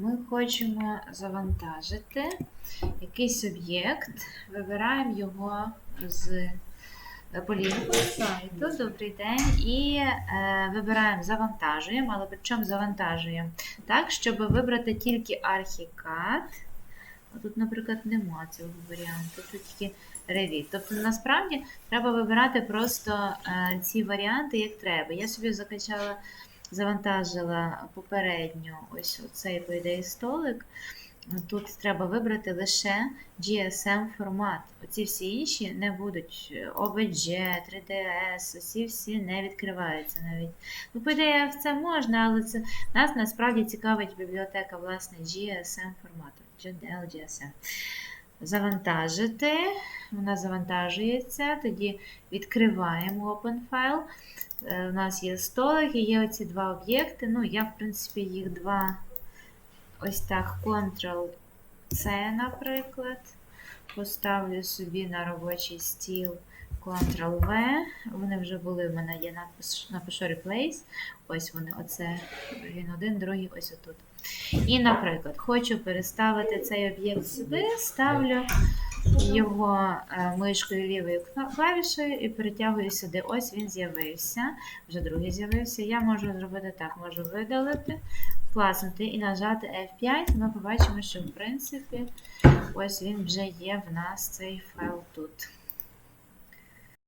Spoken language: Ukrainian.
Ми хочемо завантажити якийсь об'єкт, вибираємо його з полінку сайту. Добрий день. І е, вибираємо завантажуємо, але причому завантажуємо так, щоб вибрати тільки архікад. Тут, наприклад, нема цього варіанту, тут тільки Revit. Тобто, насправді треба вибирати просто е, ці варіанти, як треба. Я собі закачала, завантажила попередньо ось оцей, по ідеї, столик. Тут треба вибрати лише GSM формат. Оці всі інші не будуть OBJ, 3DS, оці всі не відкриваються навіть. Ну, ідеї, це можна, але це нас насправді цікавить бібліотека власне GSM формату. GDL GSM. Завантажити. Вона завантажується. Тоді відкриваємо Open File. Е, У нас є столик і є оці два об'єкти. Ну, я, в принципі, їх два ось так Ctrl-C, наприклад. Поставлю собі на робочий стіл Ctrl-V. Вони вже були в мене є напис, напишу Replace. Ось вони, оце він один, другий ось отут. І, наприклад, хочу переставити цей об'єкт сюди, ставлю його е, мишкою лівою клавішею і перетягую сюди. Ось він з'явився. Вже другий з'явився. Я можу зробити так, можу видалити, класнути і нажати F5. Ми побачимо, що в принципі ось він вже є в нас цей файл тут.